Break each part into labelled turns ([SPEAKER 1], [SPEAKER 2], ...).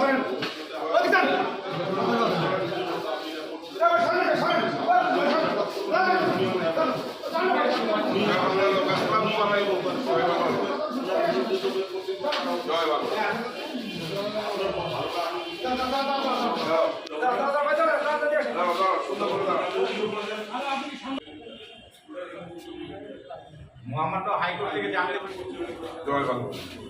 [SPEAKER 1] সরেন। পাকিস্তান
[SPEAKER 2] মহামান্য হাইকোর্ট থেকে জানতে
[SPEAKER 1] জয় বাংলা।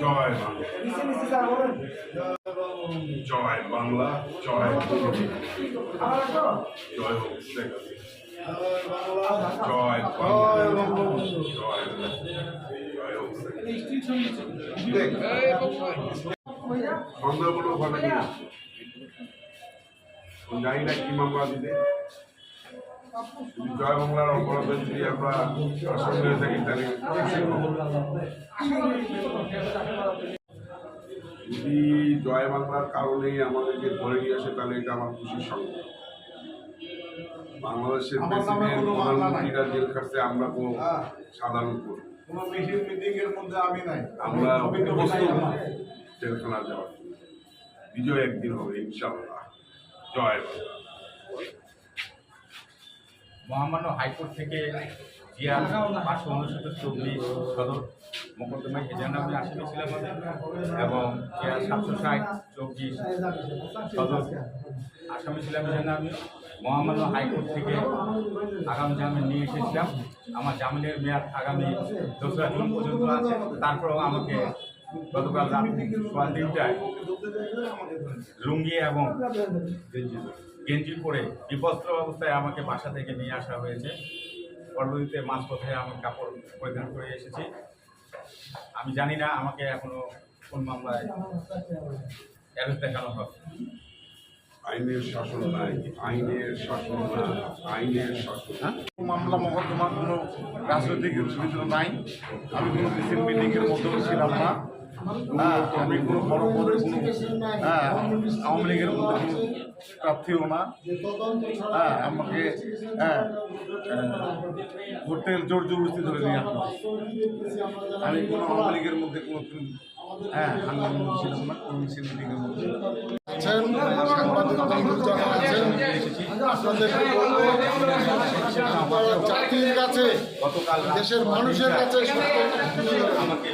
[SPEAKER 1] জয় বাংলা জয় বাংলা জয় বাংলা জয়। জয় হোক। জয় সন্দেহমূলক। আমি জানি না কি মামলা দিতে জয় বাংলার অপরাধ যদি আমরা থাকি তাহলে যদি জয় বাংলার কারণেই আমাদেরকে ধরে নিয়ে আসে তাহলে এটা আমার খুশির সঙ্গে বাংলাদেশের প্রেসিডেন্ট প্রধানমন্ত্রীরা জেল খাটছে আমরা কোনো সাধারণ করি আমরা জেলখানা যাওয়ার। বিজয় একদিন হবে ইনশাআল্লাহ। জয় বাংলা।
[SPEAKER 2] মহামান্য হাইকোর্ট থেকে পাঁচশো উনসত্তর চব্বিশ সদর মোকদ্দমায় এজেন্ট আমি আসামি ছিলাম এবং সাতশো ষাট চব্বিশ সদর আসামি ছিলাম এজেন্ট আমি মহামান্য হাইকোর্ট থেকে আগামী জামিন নিয়ে এসেছিলাম। আমার জামিনের মেয়াদ আগামী দোসরা জুন পর্যন্ত আছে। তারপরেও আমাকে গতকাল রাত সোয়া তিনটায় লুঙ্গি এবং গেঞ্জি পরে বিপস্ত্র অবস্থায় আমাকে বাসা থেকে নিয়ে আসা হয়েছে। পরবর্তীতে মাঝপথে আমি কাপড় পরিধান করে এসেছি। আমি জানি না আমাকে এখনও কোন মামলায় অ্যারেস্ট দেখানো হবে।
[SPEAKER 1] আইনের শাসন নাই আইনের শাসন আইনের শাসন।
[SPEAKER 3] মামলা মকদ্দমা কোনো রাজনৈতিক নাই। আমি কোনো মিছিল মিটিং মধ্যেও ছিলাম না। হ্যাঁ আমি কোনো বড় হ্যাঁ আওয়ামী লীগের মধ্যে প্রার্থীও না। হ্যাঁ আমাকে হ্যাঁ হোটেল জোর জবরদস্তি ধরে নিয়ে আসলো আমি কোনো আওয়ামী লীগের মধ্যে কোনো হ্যাঁ হাঙ্গামের মধ্যে ছিলাম না, কোনো মিছিল এর মধ্যে
[SPEAKER 4] আছেন সাংবাদিক বন্ধু যারা আছেন জাতির কাছে দেশের মানুষের কাছে সত্য তুলে ধরুন।
[SPEAKER 2] আমাকে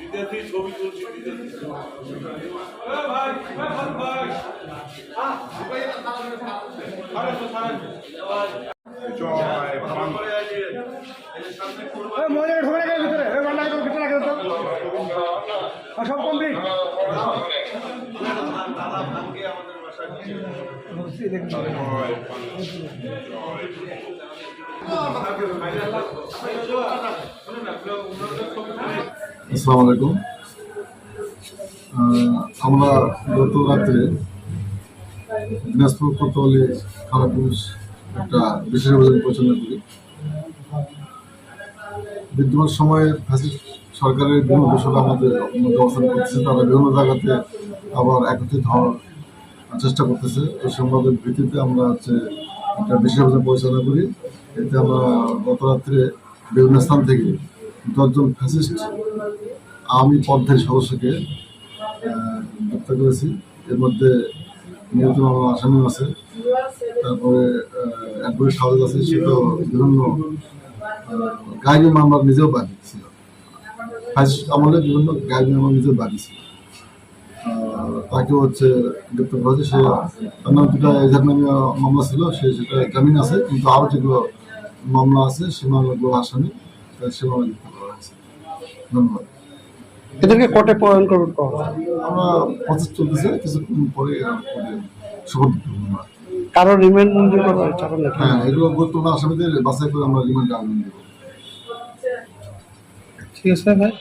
[SPEAKER 2] বিপস্ত্র অবস্থায় নিয়ে এসেছে। আমি জানি না এখনও আমাকে অ্যারেস্ট দেখানো হবে
[SPEAKER 1] জয় বাংলা জয় বঙ্গবন্ধু জয় বাংলা জয় বাংলা জয়
[SPEAKER 4] আসসালামু আলাইকুম। আমরা গত রাত্রে দিনাজপুর কোতোয়ালি পুলিশ একটা বিশেষ অভিযান পরিচালনা করি। বিদ্যমান সময়ে ফ্যাসিস্ট সরকারের বিভিন্ন বিষয় আমাদের মধ্যে অবস্থান করতেছে। তারা বিভিন্ন জায়গাতে আবার একত্রিত হওয়ার চেষ্টা করতেছে। তো সংবাদের ভিত্তিতে আমরা হচ্ছে একটা বিশেষ অভিযান পরিচালনা করি। এতে আমরা গত রাত্রে বিভিন্ন স্থান থেকে দশজন ফ্যাসিস্ট আওয়ামী পন্থের সদস্যকে গ্রেপ্তার করেছি। এর মধ্যে নিহত মামলা আসামি আছে। তারপরে অ্যাডভোকেট সাহেব আছে, সে তো বিভিন্ন গাইনি মামলা নিজেও বাদী ছিল। ফ্যাসিস্ট আমলে বিভিন্ন গাইনি মামলা নিজেও বাদী ছিল। তাকেও হচ্ছে গ্রেপ্তার করা হয়েছে। সে তার নাম দুটা নামে মামলা ছিল, সে সেটা জামিন আছে, কিন্তু আরও যেগুলো মামলা আছে, সে মামলাগুলো আসামি। করা হয়েছে ধন্যবাদ
[SPEAKER 5] এদেরকে কোর্টে প্রদান করবেন
[SPEAKER 4] আমরা প্রসেস চলতেছে কিছুক্ষণ পরে আমরা
[SPEAKER 5] কারও রিমান্ড মঞ্জুর করা হয়েছে
[SPEAKER 4] হ্যাঁ এগুলো গুরুত্বপূর্ণ আসামিদের বাছাই করে আমরা রিমান্ড আবেদন দেবো
[SPEAKER 5] ঠিক আছে ভাই।